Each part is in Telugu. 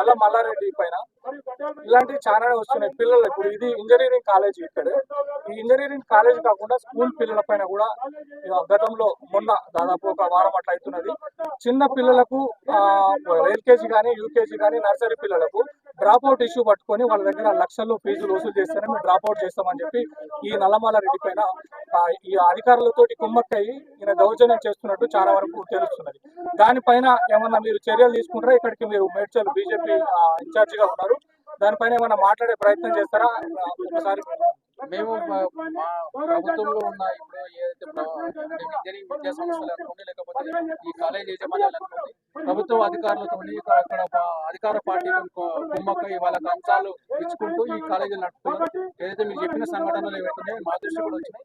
అలా మల్లారెడ్డి పైన ఇలాంటివి చాలానే వస్తున్నాయి. పిల్లలు ఇప్పుడు ఇది ఇంజనీరింగ్ కాలేజ్ ఇక్కడ. ఈ ఇంజనీరింగ్ కాలేజ్ కాకుండా స్కూల్ పిల్లల పైన కూడా గతంలో మొన్న దాదాపు ఒక వారం అట్లా అవుతున్నది. చిన్న పిల్లలకు ఎల్కేజీ కానీ యూకేజీ కానీ నర్సరీ పిల్లలకు అవుట్ ఇష్యూ పట్టుకొని వాళ్ళ దగ్గర లక్షల్లో ఫీజులు వసూలు చేస్తేనే మేము డ్రాప్ అవుట్ చేస్తామని చెప్పి ఈ నల్లమల్ల రెడ్డి పైన ఈ అధికారులతోటి కుమ్మక్కయ్యి ఈయన దౌర్జన్యం చేస్తున్నట్టు చాలా వరకు తెలుస్తున్నది. దానిపైన ఏమన్నా మీరు చర్యలు తీసుకుంటారా? ఇక్కడికి మీరు మేడ్చల్ బీజేపీ ఇన్ఛార్జిగా ఉన్నారు. దానిపైన ఏమన్నా మాట్లాడే ప్రయత్నం చేస్తారా? ఒకసారి మేము ప్రభుత్వంలో ఉన్న ఏదైతే ప్ర- అంటే ఇంజనీరింగ్ విద్యా సంస్థలు అనుకోండి లేకపోతే ఈ కాలేజ్ యజమానులు అనుకోండి ప్రభుత్వ అధికారులతో అక్కడ అధికార పార్టీ కుమ్మక్కై వాళ్ళకి అంశాలు ఇచ్చుకుంటూ ఈ కాలేజీలు నడుపుతున్నారు. ఏదైతే మీరు చెప్పిన సంఘటనలు ఏవైతున్నాయో మా దృష్టి కూడా వచ్చినాయి.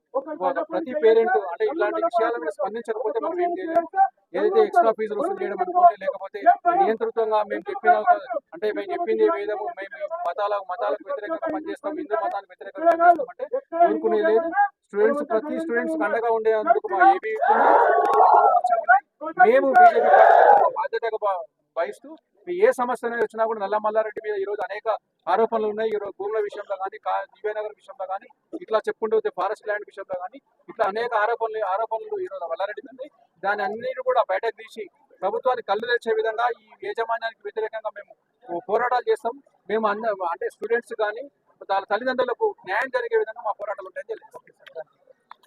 ప్రతి పేరెంట్ అంటే ఇలాంటి విషయాల మీద స్పందించకపోతే మనం ఏం చేయలేము ఏదైతే ఎక్స్ట్రా ఫీజులు వసూలు చేయడం అనుకోండి లేకపోతే నియంత్రితంగా మేము చెప్పిన అంటే మేము చెప్పింది వేదము మేము మతాల మతాలకు వ్యతిరేకంగా పనిచేస్తాం హిందూ మతానికి వ్యతిరేకంగా పనిచేస్తాం అంటే ఊరుకునే లేదు. స్టూడెంట్స్ ప్రతి స్టూడెంట్స్ అండగా ఉండేందుకు మా ఏబీ మేము బీజేపీ బాధ్యతగా భావిస్తూ ఏ సమస్య అనేది వచ్చినా కూడా నల్ల మల్లారెడ్డి మీద ఈ రోజు అనేక ఆరోపణలు ఉన్నాయి. ఈ రోజు భూముల విషయంలో కానీ దివ్యనగర్ విషయంలో కానీ ఇట్లా చెప్పుకుంటూ ఫారెస్ట్ ల్యాండ్ విషయంలో కానీ ఇట్లా అనేక ఆరోపణలు ఆరోపణలు ఈ రోజు మల్లారెడ్డి ఉంది దాని అన్నిటి కూడా బయటకు తీసి ప్రభుత్వానికి కళ్ళు తెచ్చే విధంగా ఈ యాజమాన్యానికి వ్యతిరేకంగా మేము పోరాటాలు చేస్తాం. మేము అన్న అంటే స్టూడెంట్స్ కానీ వాళ్ళ తల్లిదండ్రులకు న్యాయం జరిగే విధంగా మా పోరాటాలు ఉంటాయని తెలియజేస్తాం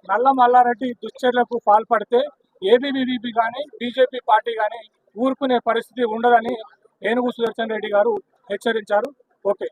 నల్ల మల్లారెడ్డి దుశ్చర్యలకు పాల్పడితే ఏబీవీపీ కానీ బీజేపీ పార్టీ కానీ ఊరుకునే పరిస్థితి ఉండదని ఏనుగు సుదర్శన్ రెడ్డి గారు హెచ్చరించారు. ఓకే.